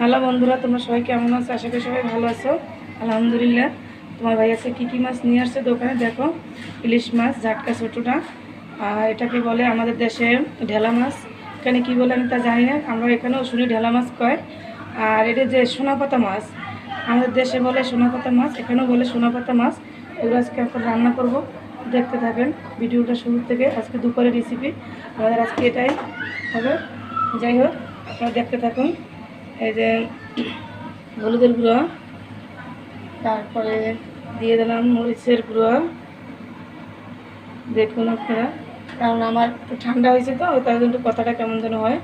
Hello বন্ধুরা, তোমরা সবাই কেমন আছো? আশা করি সবাই ভালো আছো। আলহামদুলিল্লাহ, তোমার ভাই আছে কী কী মাছ নিয়ে আসছে দোকানে? দেখো, ইলিশ মাছ ঝাটকা ছোটোটা। আর এটাকে বলে আমাদের দেশে ঢেলা মাছ। এখানে কী বলে আমি তা জানি না আমরা এখানেও শুনি ঢেলা মাছ কয়। আর এটা যে সোনাপাতা মাছ, আমাদের দেশে বলে সোনাপাতা মাছ, এখানেও বলে সোনাপাতা মাছ। এগুলো আজকে এখন রান্না করব। দেখতে থাকেন ভিডিওটা শুরু থেকে, আজকে দুপুরের রেসিপি আমাদের আজকে এটাই হবে। যাই হোক, আপনারা দেখতে থাকুন। এই যে হলুদের গুঁড়ো, তারপরে দিয়ে দিলাম মরিচের গুঁড়ো। দেখুন আপনারা, কারণ আমার একটু ঠান্ডা হয়েছে তো তার জন্য একটু কথাটা কেমন যেন হয়।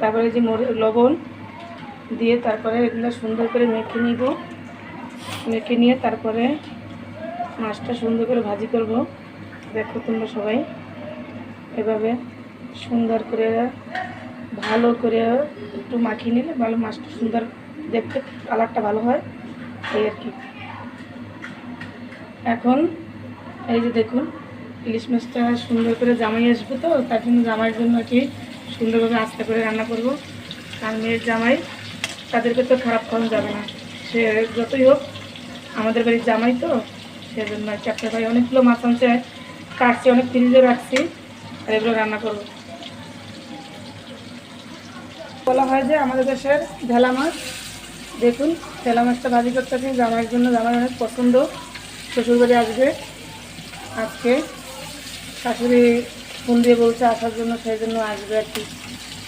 তারপরে যে মরি, লবণ দিয়ে তারপরে এগুলো সুন্দর করে মেখে নিব। মেখে নিয়ে তারপরে মাছটা সুন্দর করে ভাজি করব। দেখো তোমরা সবাই। এভাবে সুন্দর করে ভালো করে একটু মাখিয়ে নিলে ভালো মাছটা সুন্দর দেখতে, কালারটা ভালো হয়, এই আর কি। এখন এই যে দেখুন, ইলিশ মাছটা সুন্দর করে জামাই আসবে তো, তার জন্য জামাইয়ের জন্য কি সুন্দরভাবে আস্তে করে রান্না করব। কারণ মেয়ের জামাই, তাদেরকে তো খারাপ খাওয়ানো যাবে না। সে যতই হোক, আমাদের বাড়ির জামাই তো, সেজন্য আপনার ভাই অনেকগুলো মাছ আনছে, কাটছি, অনেক ফ্রিজে রাখছি, আর এগুলো রান্না করব। বলা হয় যে আমাদের দেশের ঢেলা মাছ, দেখুন ঢেলা মাছটা ভাজি করতে করতেছি জামাইয়ের জন্য জামাই অনেক পছন্দ। শ্বশুরবাড়ি আসবে, আজকে শাশুড়ি ফোন দিয়ে বলছে আসার জন্য, সেই জন্য আসবে আর কি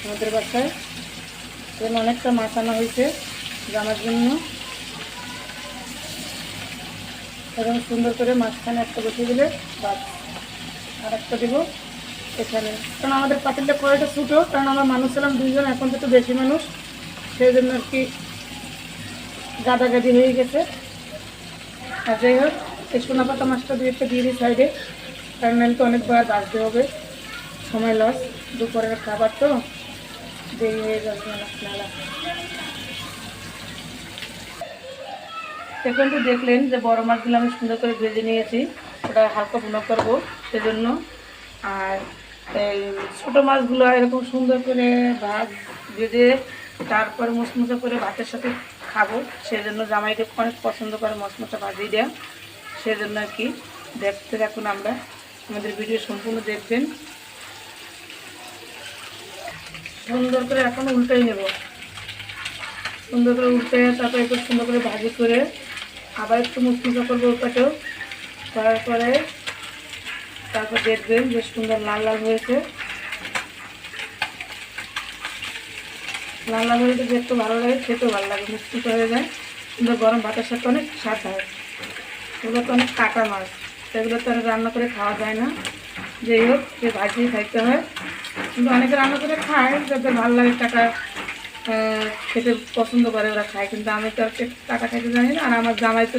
আমাদের বাসায়। সেজন্য অনেকটা মাছ আনা হয়েছে জামার জন্য। এরকম সুন্দর করে মাঝখানে একটা বসিয়ে দিলে, বাস আর একটা দেবো। এখানে। কারণ আমাদের পাতিলটা কড়াইটা ছোটো, কারণ আমরা মানুষ ছিলাম দুইজন, এখন তো বেশি মানুষ। সেই জন্য আর কি গাদাগাদি হয়ে গেছে। আর যাই হোক এই সোনা পাতা মাছটা দিয়ে একটা দিয়ে দিই সাইডে কারণ নাহলে তো অনেকবার বাঁচতে হবে। সময় লস দুপুরের খাবার তো। দেরি হয়ে যাবে মেলা এখন তো দেখলেন যে বড় মাছগুলো আমি সুন্দর করে ভেজে নিয়েছি। ওটা হালকা ভুনো করব, সেজন্য। আর এই ছোটো মাছগুলো এরকম সুন্দর করে ভাত ভেজে তারপর মশমশা করে ভাতের সাথে খাব। সেজন্য জামাইকে অনেক পছন্দ করে মশমশা ভাজি দেওয়া সেজন্য আর কি দেখতে থাকুন আমরা। আমাদের ভিডিও সম্পূর্ণ দেখবেন। সুন্দর করে এখন উল্টাই নেব। সুন্দর করে উল্টে তারপরে একটু সুন্দর করে ভাজি করে আবার একটু মুসমুসা করব ওটাকেও। তারপরে তারপর দেখবেন যে সুন্দর লাল লাল হয়েছে। লাল লাল হয়েছে দেখতে ভালো লাগে খেতেও ভালো লাগে মুসমুসা হয়ে যায়। সুন্দর গরম ভাতের সাথে অনেক স্বাদ হয়। এগুলো তো অনেক কাটা মাছ সেগুলো তো রান্না করে খাওয়া যায় না। যাই হোক সে ভাজিয়ে খাইতে হয়। কিন্তু অনেকে রান্না করে খায় যাতে ভালো লাগে আহ, খেতে পছন্দ করে ওরা খায়। কিন্তু আমি তো আর কে- কাটা খাইতে জানি না আর আমার জামাই তো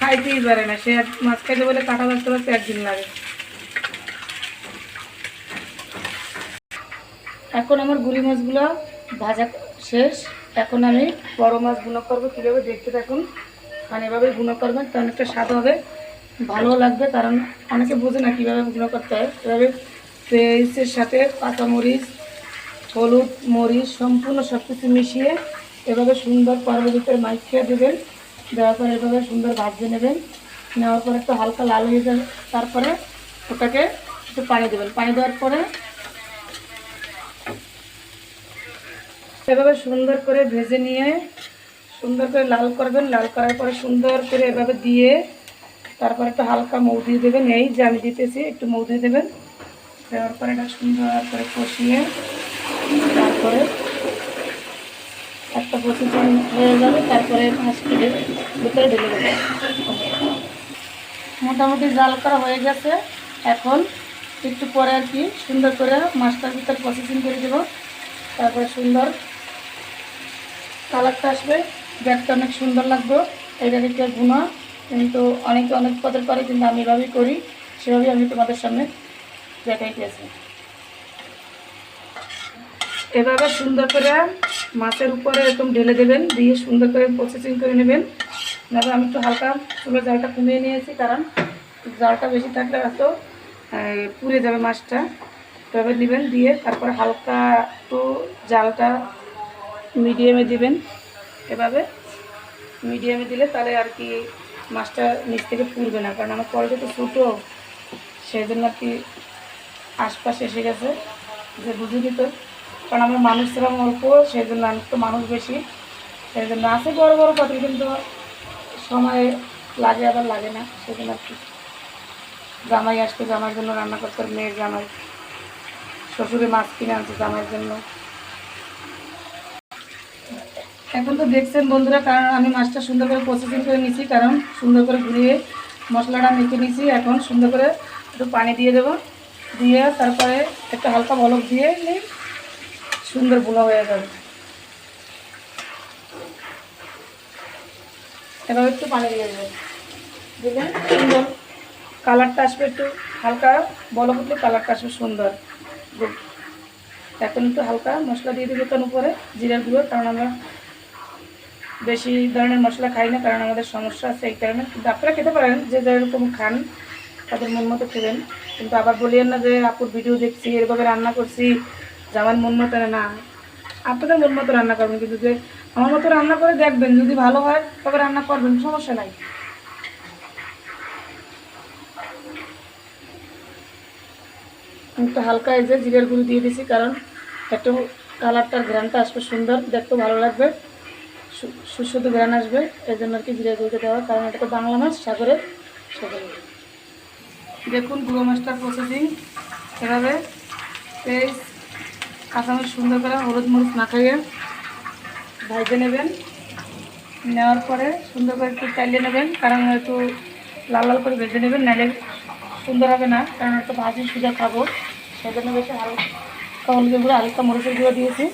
খাইতেই পারে না। সে মাছ খাইতে বলে কাটা বাঁচতে বাঁচতে একদিন লাগে। এখন আমার গুড়ি মাছগুলো ভাজা শেষ। এখন আমি বড় মাছ গুঁড়ো করব। কীভাবে দেখতে থাকুন। মানে এভাবে গুঁড়ো করবেন তো অনেকটা স্বাদ হবে। ভালো লাগবে, কারণ অনেকে বোঝে না কীভাবে গুঁড়ো করতে হয়। এভাবে পেঁয়াজের সাথে কাঁচামরিচ হলুদ মরিচ সম্পূর্ণ সব কিছু মিশিয়ে এভাবে সুন্দর পরের ভিতরে খেয়ে দেবেন। দেওয়ার পরে এভাবে সুন্দর ভাজতে নেবেন। নেওয়ার পরে একটু হালকা লাল হয়ে যাবে। তারপরে ওটাকে একটু পানি দেবেন। পানি দেওয়ার পরে এভাবে সুন্দর করে ভেজে নিয়ে সুন্দর করে লাল করবেন। লাল করার পরে সুন্দর করে এভাবে দিয়ে তারপরে একটু হালকা মৌ দিয়ে দেবেন। এই যে আমি দিতেছি, একটু মৌ দিয়ে দেবেন। দেওয়ার পরে এটা সুন্দর করে কষিয়ে তারপরে একটা পজিশন হয়ে যাবে, তারপরে মাছটি ভিতরে ঢেলে দেবে। মোটামুটি জাল করা হয়ে গেছে। এখন একটু পরে আর কি সুন্দর করে মাছটার ভিতরে প্রসেসিং করে দেবো। তারপরে সুন্দর কালারটা আসবে। ব্যাগটা অনেক সুন্দর লাগবে। এইটাকে কেউ গুণা। কিন্তু অনেকে অনেক পদের করে কিন্তু আমি এভাবেই করি। সেভাবেই আমি তোমাদের সামনে দেখাইতেছি। এভাবে সুন্দর করে মাছের উপরে এরকম ঢেলে দেবেন, দিয়ে সুন্দর করে প্রসেসিং করে নেবেন। তারপর আমি একটু হালকা চুলের জালটা কমিয়ে নিয়েছি, কারণ জালটা বেশি থাকলে হয়তো পুড়ে যাবে মাছটা। এভাবে নেবেন, দিয়ে তারপরে হালকা একটু জালটা মিডিয়ামে দিবেন। এভাবে মিডিয়ামে দিলে তাহলে আর কি মাছটা নিচ থেকে পুড়বে না, কারণ আমার কলটা তো ছোটো, সেই জন্য আর কি আশপাশ এসে গেছে, যে বুঝিনি তো। কারণ আমরা মানুষ ছিলাম অল্প সেই জন্য আমি তো মানুষ বেশি। সেই জন্য আছে বড় বড় পাত্র কিন্তু সময় লাগে আবার লাগে না। সেই জন্য আর কি। জামাই আসতে জামাইয়ের জন্য রান্না করতে মেয়ের জামাই। শ্বশুরে মাছ কিনে আনছে জামাইয়ের জন্য। এখন তো দেখছেন বন্ধুরা, কারণ আমি মাছটা সুন্দর করে প্রসেসিং করে নিছি কারণ সুন্দর করে ঘুরিয়ে মশলাটা মেখে নিছি এখন সুন্দর করে একটু পানি দিয়ে দেবো। দিয়ে তারপরে একটু হালকা বলক দিয়ে নিই। সুন্দর বুলা হয়ে যাবে এবার একটু পানি দিয়ে দেবো। দিলে সুন্দর। কালারটা আসবে একটু হালকা বলো উঠলে কালারটা আসবে সুন্দর। এখন একটু হালকা মশলা দিয়ে দেবো তার উপরে, জিরার গুঁড়ো, কারণ আমরা বেশি ধরনের মশলা খাই না, কারণ আমাদের সমস্যা আছে এই কারণে। কিন্তু আপনারা খেতে পারেন, যে যেরকম খান, তাদের মন মতো খেবেন। কিন্তু আবার বলিয়েন না যে আপুর ভিডিও দেখছি এরভাবে রান্না করছি আমার মন মতো না আপনাদের মন মতো রান্না করবেন, কিন্তু যে আমার মতো রান্না করে দেখবেন, যদি ভালো হয়, তবে রান্না করবেন, সমস্যা নাই। একটু হালকা এই যে জিরের গুঁড়ো দিয়ে দিছি, কারণ একটু কালারটার ঘ্রানটা আসবে সুন্দর, দেখতে ভালো লাগবে সুস্বাদু ঘ্রান আসবে, এই জন্য আর কি জিরে গুঁড়োটা দেওয়া কারণ এটা তো বাংলা মাছ, সাগরের সাগরে দেখুন, গুঁড়ো মাছটার প্রসেসিং এভাবে পেঁয়াজ কাঁচামরিচ সুন্দর করে হলুদ মরিচ না খাইয়ে ভাজে নেবেন। নেওয়ার পরে সুন্দর করে একটু চালিয়ে নেবেন, কারণ একটু লাল লাল করে ভেজে নেবেন, নাহলে সুন্দর হবে না, কারণ একটু ভাজি সুজা খাব। সেজন্য বেশি হালকা হলুদের গুঁড়ো, হালকা মরিচের গুঁড়ো দিয়েছি।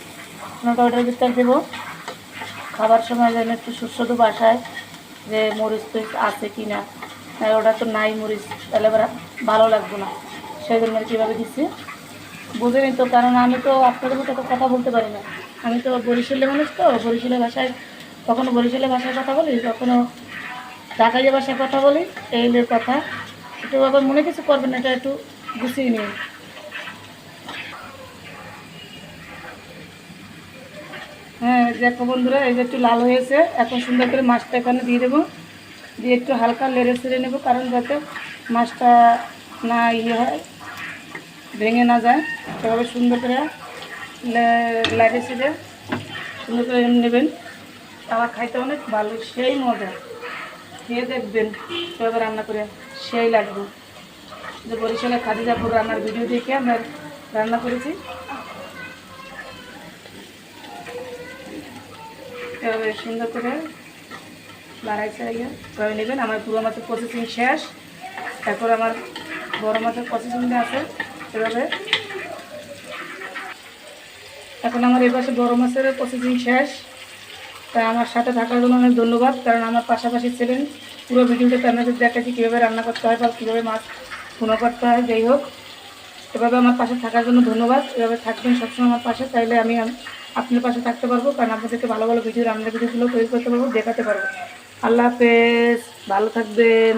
ওটা ওটার ভিতরে দেবো। খাবার সময় যেন একটু সুস্বাদু বাসায় যে মরিচ তো আছে কি না। ওটা তো নাই মরিচ, তাহলে এবার ভালো লাগবে না। সেই জন্য কীভাবে দিচ্ছি বুঝেনি তো, কারণ আমি তো আপনাদের মতো কথা বলতে পারি না। আমি তো বরিশালের মানুষ তো, বরিশালের ভাষায়, কখনো বরিশালের ভাষায় কথা বলি, কখনো ঢাকাইয়া ভাষায় কথা বলি, এই কথা। একটু আবার মনে কিছু করবেন এটা একটু গুছিয়ে নিন। হ্যাঁ দেখো বন্ধুরা, এই যে একটু লাল হয়েছে, এখন সুন্দর করে মাছটা এখানে দিয়ে দেবো। দিয়ে একটু হালকা লেড়ে ছেড়ে নেব, কারণ যাতে মাছটা না ইয়ে হয়। ভেঙে না যায়। সেভাবে সুন্দর করে লাগে ছেড়ে সুন্দর করে নেবেন। আবার খাইতে অনেক ভালো, সেই মজা। খেয়ে দেখবেন সেভাবে রান্না করে, সেই লাগবে। যে বরিশালে খাদিজাপুর রান্নার ভিডিও দেখে আমরা রান্না করেছি। এভাবে সুন্দর করে বাড়াই চাড়াইয়া এভাবে নেবেন। আমার পুরো মাছের প্রসেসিং শেষ। তারপর আমার বড় মাছের প্রসেসিংটা আছে। এখন আমার এই পাশে বড় মাছের প্রসেসিং শেষ। তাই আমার সাথে থাকার জন্য অনেক ধন্যবাদ, কারণ আমার পাশাপাশি ছিলেন। পুরো ভিডিওটাতে আপনাদের দেখাচ্ছি কীভাবে রান্না করতে হয় বা কীভাবে মাছ ভুনো করতে হয়, যাই হোক। এভাবে আমার পাশে থাকার জন্য ধন্যবাদ। এভাবে থাকবেন সবসময় আমার পাশে, তাইলে আমি আপনার পাশে থাকতে পারব, কারণ আপনাদেরকে ভালো ভালো ভিডিও, রান্নার ভিডিওগুলো তৈরি করতে পারব, দেখাতে পারব। আল্লাহ হাফেজ, ভালো থাকবেন।